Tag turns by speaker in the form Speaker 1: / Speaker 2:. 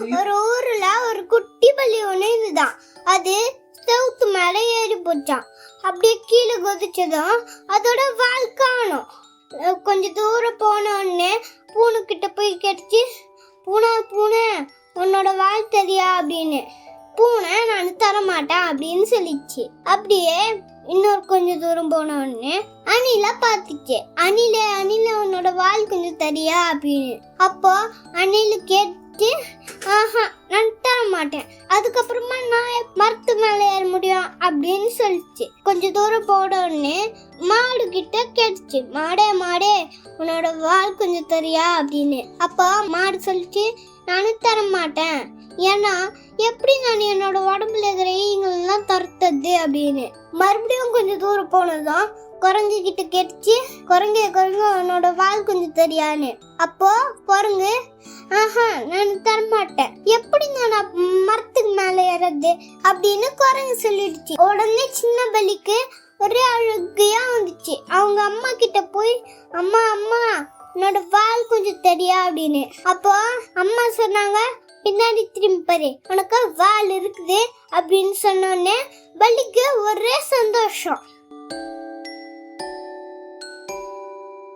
Speaker 1: ஒரு ஊர்ல ஒரு குட்டி பள்ளி ஒண்ணு இதுதான் அது செவுத்து மேலே ஏறி போச்சான் அப்படியே கீழே குதிச்சதும் அதோட வால் காணும் கொஞ்சம் தூரம் போன உடனே பூனை கிட்ட போய் கேட்டுச்சு பூனை பூனை உன்னோட வால் தெரியா அப்படின்னு. பூனை நான் தரமாட்டேன் அப்படின்னு சொல்லிச்சு. அப்படியே இன்னொரு கொஞ்சம் தூரம் போன உடனே அணில பார்த்துச்சு. அணில அணில உன்னோட வால் கொஞ்சம் தரியா? அப்படின்னு. அப்போ அணில கேட்டு ஆஹா நான் தர மாட்டேன். அதுக்கப்புறமா நான் மரத்து மேலே ஏற முடியும் அப்படின்னு சொல்லிச்சு. கொஞ்ச தூரம் போன உடனே மாடு கிட்ட கேட்டுச்சு. மாடே மாடே உன்னோட வால் கொஞ்சம் தெரியா? அப்படின்னு. அப்போ மாடு சொல்லிச்சு நானும் தர மாட்டேன் ஏன்னா எப்படி நான் என்னோட உடம்புல இருக்கிற ஈங்கள்லாம் தரத்தது? அப்படின்னு. மறுபடியும் கொஞ்சம் தூரம் போனதும் குரங்கு கிட்ட கேட்டுச்சு குரங்கு குரங்கு உன்னோட வால் கொஞ்சம் தெரியான்னு. அப்போ குரங்கு ஆஹா நான் தரமாட்டேன். எப்படி நான் மரத்துக்கு மேல ஏறது அப்படின்னு குரங்கு சொல்லிடுச்சு. உடனே சின்ன பலிக்கு ஒரே அழுகையா வந்துச்சு. அவங்க அம்மா கிட்ட போய் அம்மா அம்மா என்னோட வால் கொஞ்சம் தெரியா? அப்படின்னு. அப்போ அம்மா சொன்னாங்க பின்னாடி திரும்பி பாரு உனக்கு வால் இருக்குது. அப்படின்னு சொன்னோடனே பலிக்கு ஒரே சந்தோஷம்.